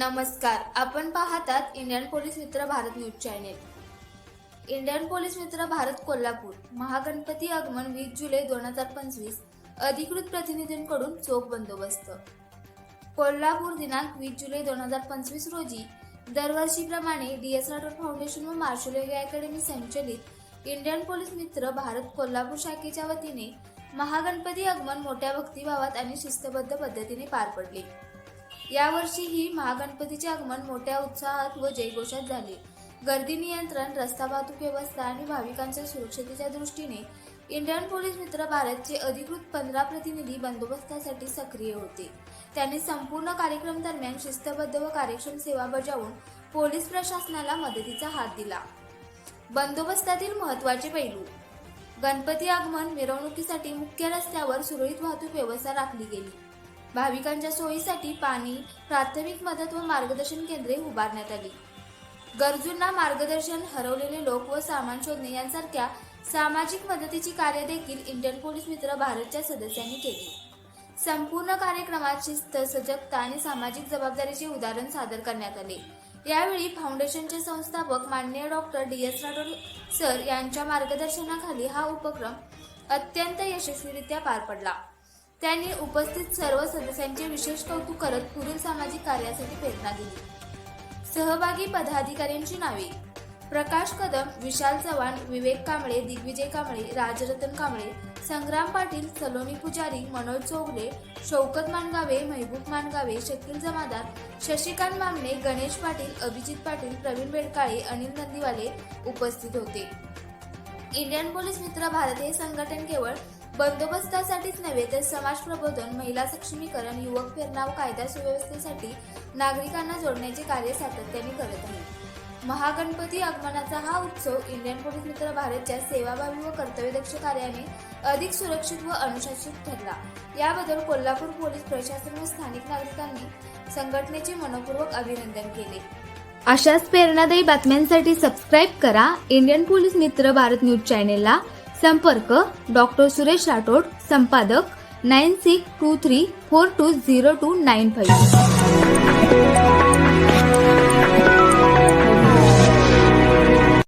नमस्कार. आपण पाहतात इंडियन पोलीस मित्र Bharat news channel. Indian police मित्र भारत कोल्हापूर महागणपती आगमन वीस जुलै दोन हजार पंचवीस अधिकृत प्रतिनिधींकडून चोख बंदोबस्त. कोल्हापूर दिनांक वीस जुलै दोन हजार पंचवीस रोजी दरवर्षीप्रमाणे डी एस राठोड फाउंडेशन व मार्शल योगा अकॅडमी संचलित इंडियन पोलीस मित्र भारत कोल्हापूर शाखेच्या वतीने महागणपती आगमन मोठ्या भक्तिभावात आणि शिस्तबद्ध पद्धतीने पार पडले. यावर्षीही महागणपतीचे आगमन मोठ्या उत्साहात व जयघोषात झाले. गर्दी नियंत्रण रस्ता वाहतूक व्यवस्था आणि भाविकांच्या सुरक्षतेच्या दृष्टीने इंडियन पोलीस मित्र भारतचे अधिकृत पंधरा प्रतिनिधी बंदोबस्तासाठी सक्रिय होते. त्यांनी संपूर्ण कार्यक्रम दरम्यान शिस्तबद्ध व कार्यक्षम सेवा बजावून पोलीस प्रशासनाला मदतीचा हात दिला. बंदोबस्तातील महत्त्वाचे पैलू. गणपती आगमन मिरवणुकीसाठी मुख्य रस्त्यावर सुरळीत वाहतूक व्यवस्था राखली गेली. भाविकांच्या सोयीसाठी पाणी प्राथमिक मदत व मार्गदर्शन केंद्रे उभारण्यात आली. गरजूंना मार्गदर्शन हरवलेले लोक व सामान शोधणे यांसारख्या सामाजिक मदतीची कार्य देखील इंडियन पोलीस मित्र भारतच्या सदस्यांनी केली. संपूर्ण कार्यक्रमात शिस्त सजगता आणि सामाजिक जबाबदारीचे उदाहरण सादर करण्यात आले. यावेळी फाउंडेशनचे संस्थापक माननीय doctor D. S. Rathod sir यांच्या मार्गदर्शनाखाली हा उपक्रम अत्यंत यशस्वीरित्या पार पडला. त्यांनी उपस्थित सर्व सदस्यांचे विशेष कौतुक करत पुढील सामाजिक कार्यासाठी प्रेरणा दिली. सहभागी पदाधिकाऱ्यांची नावे. प्रकाश कदम विशाल चव्हाण विवेक कांबळे दिग्विजय कांबळे राजरतन कांबळे संग्राम पाटील सलोनी पुजारी मनोज चौगले शौकत मानगावे महबूब मानगावे शकील जमादार शशिकांत मामणे गणेश पाटील अभिजित पाटील प्रवीण बेडकाळे अनिल नंदीवाले उपस्थित होते. इंडियन पोलीस मित्र भारत हे संघटन केवळ बंदोबस्तासाठीच नव्हे तर समाज प्रबोधन महिला सक्षमीकरण युवक प्रेरणा कायदा सुव्यवस्थेसाठी नागरिकांना जोडण्याचे कार्य सातत्याने करत आहे. महागणपती आगमनाचा हा उत्सव इंडियन पोलीस मित्र भारतच्या सेवाभावी व कर्तव्यदक्ष कार्याने अधिक सुरक्षित व अनुशासित ठरला. याबद्दल कोल्हापूर पोलीस प्रशासन व स्थानिक नागरिकांनी संघटनेचे मनपूर्वक अभिनंदन केले. अशाच प्रेरणादायी बातम्यांसाठी सबस्क्राईब करा इंडियन पोलीस मित्र भारत न्यूज चॅनेलला. संपर्क डॉक्टर सुरेश राठोड संपादक nine six two three four two zero two nine five.